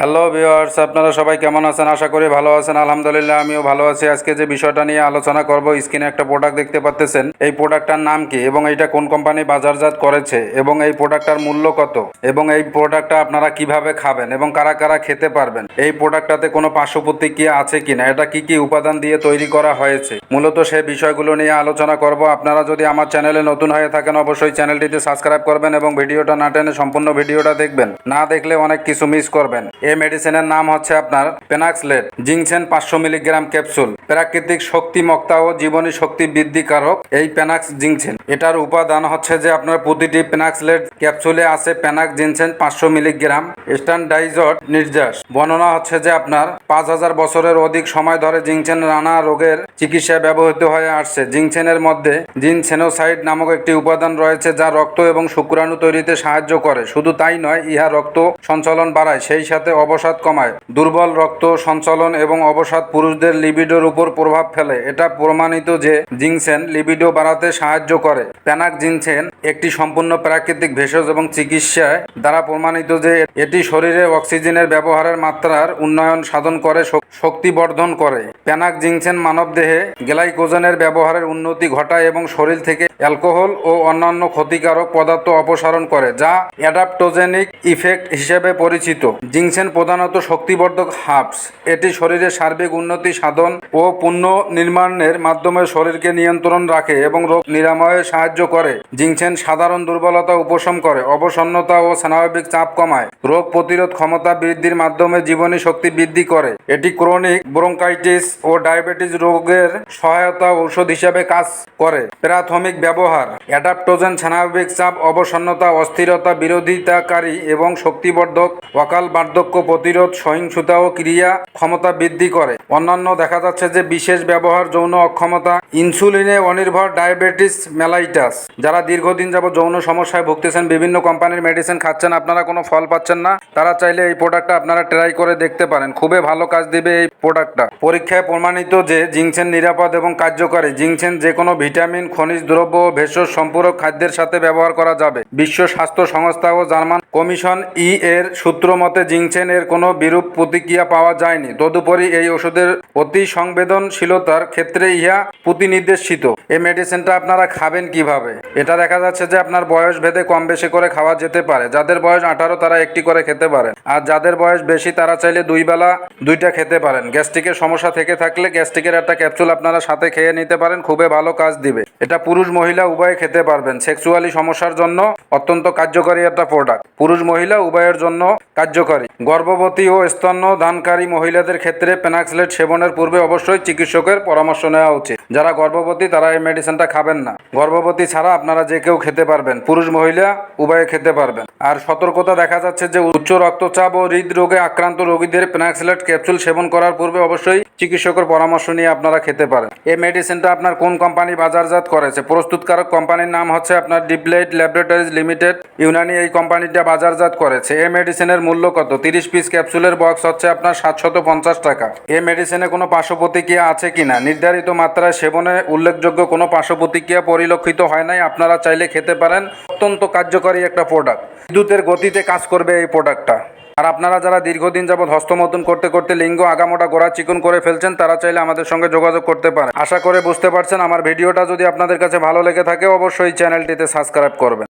Hello viewers আপনারা সবাই কেমন আছেন? আশা করি ভালো আছেন। আলহামদুলিল্লাহ, আমিও ভালো আছি। আজকে যে বিষয়টা নিয়ে আলোচনা করব, স্ক্রিনে একটা প্রোডাক্ট দেখতে পাচ্ছেন এই প্রোডাক্টটার নাম কি এবং এটা কোন কোম্পানি বাজারজাত করেছে এবং এই প্রোডাক্টটার মূল্য কত এবং এই প্রোডাক্টটা আপনারা কীভাবে খাবেন এবং কারা কারা খেতে পারবেন? এই প্রোডাক্টটাতে কোনো পার্শ্ব প্রতিক্রিয়া আছে কিনা? এটা কি কি উপাদান দিয়ে তৈরি করা হয়েছে? মূলত সেই বিষয়গুলো নিয়ে আলোচনা করব। আপনারা যদি আমার চ্যানেলে নতুন হয়ে থাকেন, অবশ্যই চ্যানেলটিতে সাবস্ক্রাইব করবেন এবং ভিডিওটা না টেনে সম্পূর্ণ ভিডিওটা দেখবেন। না দেখলে অনেক কিছু মিস করবেন। এই মেডিসিনের নাম হচ্ছে আপনার পেনাক্সলেট জিংসেন পাঁচশো মিলিগ্রাম ক্যাপসুল প্রাকৃতিক শক্তি মক্তা ও জীবনী শক্তি বৃদ্ধিকারক এই পেনাক্স জিংসেন এটার উপাদান হচ্ছে যে আপনার প্রতিটি পেনাক্সলেট ক্যাপসুলে আছে পেনাক্স জিংসেন পাঁচশো মিলিগ্রাম স্ট্যান্ডাইজড নির্যাস। বর্ণনা হচ্ছে যে আপনার পাঁচ হাজার বছরের অধিক সময় ধরে জিংসেন নানা রোগের চিকিৎসায় ব্যবহৃত হয়ে আসছে। জিংসেনের মধ্যে জিনসেনোসাইড নামক একটি উপাদান রয়েছে যা রক্ত এবং শুক্রাণু তৈরিতে সাহায্য করে। শুধু তাই নয়, ইহা রক্ত সঞ্চালন বাড়ায়। সেই সাথে অবসাদ কমায়। দুর্বল রক্ত সঞ্চালন এবং অবসাদ পুরুষদের লিবিডোর উপর প্রভাব ফেলে। এটা প্রমাণিত যে জিনসেন লিবিডো বাড়াতে সাহায্য করে। প্যানাক জিনসেন একটি সম্পূর্ণ প্রাকৃতিক ভেষজ এবং চিকিৎসায় দ্বারা প্রমাণিত যে এটি শরীরে অক্সিজেনের ব্যবহারের মাত্রার উন্নয়ন সাধন করে শক্তি বর্ধন করে। প্যানাক জিংসেন মানবদেহে গ্লাইকোজেনের ব্যবহারের উন্নতি ঘটায় এবং শরীর থেকে অ্যালকোহল ও অন্যান্য ক্ষতিকারক পদার্থ অপসারণ করে, যা অ্যাডাপ্টোজেনিক ইফেক্ট হিসেবে পরিচিত। জিংসেন প্রধানত শক্তিবর্ধক হার্বস এটি শরীরের সার্বিক উন্নতি সাধন ও পুণ্য নির্মাণের মাধ্যমে শরীরকে নিয়ন্ত্রণ রাখে এবং রোগ নিরাময়ে সাহায্য করে। জিংসেন সাধারণ দুর্বলতা উপশম করে, অবসন্নতা ও স্নায়বিক চাপ কমায়। রোগ প্রতিরোধ ক্ষমতা বৃদ্ধির মাধ্যমে জীবনী শক্তি বৃদ্ধি করে। এটি ক্রনিক ব্রঙ্কাইটিস ও ডায়াবেটিস রোগের সহায়তা ঔষধ হিসাবে কাজ করে। প্রাথমিক ব্যবহার, অ্যাডাপ্টোজেন স্নায়বিক চাপ, অবসন্নতা, অস্থিরতা, বিরোধিতাকারী এবং শক্তিবর্ধক, অকাল বার্ধক্য প্রতিরোধ, সহিংসতা ও ক্রিয়া ক্ষমতা বৃদ্ধি করে। অন্যান্য দেখা যাচ্ছে যে বিশেষ ব্যবহার যৌন অক্ষমতা, ইনসুলিনে অনির্ভর ডায়াবেটিস মেলাইটাস, যারা দীর্ঘদিন যাবত যৌন সমস্যায় ভুগতেছেন, বিভিন্ন কোম্পানির মেডিসিন খাচ্ছেন, আপনারা কোনো ফল পাচ্ছেন না। তারা চাইলে এই প্রোডাক্টটা আপনারা ট্রাই করে দেখতে পারেন। খুবই ভালো কাজ দিবে এই প্রোডাক্টটা পরীক্ষায় প্রমাণিত যে, জিংসেন নিরাপদ এবং কার্যকরী। জিংসেন যে কোনো ভিটামিন, খনিজ দ্রব্য ও ভেষজ সম্পূরক খাদ্যের সাথে ব্যবহার করা যাবে। বিশ্ব স্বাস্থ্য সংস্থা ও জার্মান কমিশন ই এর সূত্র মতে, জিংসেন এর কোনো বিরূপ প্রতিক্রিয়া পাওয়া যায়নি। তদুপরি এই ওষুধের অতি সংবেদনশীলতার ক্ষেত্রে ইহা প্রতিনির্দেশিত। এই মেডিসিনটা আপনারা খাবেন কীভাবে? এটা দেখা যাচ্ছে যে আপনার বয়স ভেদে কম বেশি করে খাওয়া যেতে পারে। যাদের বয়স আঠারো, তারা একটি করে খেতে পারেন। আর যাদের বয়স বেশি, তারা চাইলে দুই বেলা দুইটা খেতে পারেন। গ্যাস্ট্রিকের সমস্যা থেকে থাকলে গ্যাস্ট্রিকের একটা ক্যাপসুল আপনারা সাথে খেয়ে নিতে পারেন, খুবই ভালো কাজ দিবে। এটা পুরুষ মহিলা উভয়ে খেতে পারবেন। সেক্সুয়ালি সমস্যার জন্য অত্যন্ত কার্যকরী একটা প্রোডাক্ট পুরুষ মহিলা উভয়ের জন্য কার্যকরী। গর্ভবতী ও স্তন্য দানকারী মহিলাদের ক্ষেত্রে পেনাক্সলেট সেবনের পূর্বে অবশ্যই চিকিৎসকের পরামর্শ নেওয়া উচিত। যারা গর্ভবতী, তারা এই মেডিসিনটা খাবেন না। গর্ভবতী ছাড়া আপনারা যে কেউ খেতে পারবেন। পুরুষ মহিলা উভয়ে খেতে পারবেন। আর সতর্কতা দেখা যাচ্ছে যে উচ্চ রক্তচাপ ও হৃদরোগে আক্রান্ত রোগীদের পেনাক্সিলেট ক্যাপসুল সেবন করার পূর্বে অবশ্যই চিকিৎসকের পরামর্শ নিয়ে আপনারা খেতে পারেন। এই মেডিসিনটা আপনার কোন কোম্পানি বাজারজাত করেছে? প্রস্তুতকারক কোম্পানির নাম হচ্ছে আপনার ডিপ্লেট ল্যাবরেটরিজ লিমিটেড ইউনানি এই কোম্পানিটা বাজারজাত করেছে। এই মেডিসিনের মূল্য কত? তিরিশ পিস ক্যাপসুলের বক্স হচ্ছে আপনার সাতশত পঞ্চাশ টাকা। এই মেডিসিনে কোনো পার্শ্ব প্রতিক্রিয়া আছে কিনা? নির্ধারিত মাত্রায় সেবনে উল্লেখযোগ্য কোনো পার্শ্ব প্রতিক্রিয়া পরিলক্ষিত হয় নাই। আপনারা চাইলে খেতে পারেন। অত্যন্ত কার্যকারী একটা প্রোডাক্ট বিদ্যুতের গতিতে কাজ করবে এই প্রোডাক্টটা আর আপনারা যারা দীর্ঘদিন যাবৎ হস্তমতন করতে করতে লিঙ্গ আগামোটা গোড়া চিকন করে ফেলছেন, তারা চাইলে আমাদের সঙ্গে যোগাযোগ করতে পারেন। আশা করে বুঝতে পারছেন, আমার ভিডিওটা যদি আপনাদের কাছে ভালো লেগে থাকে, অবশ্যই চ্যানেলটিতে সাবস্ক্রাইব করবেন।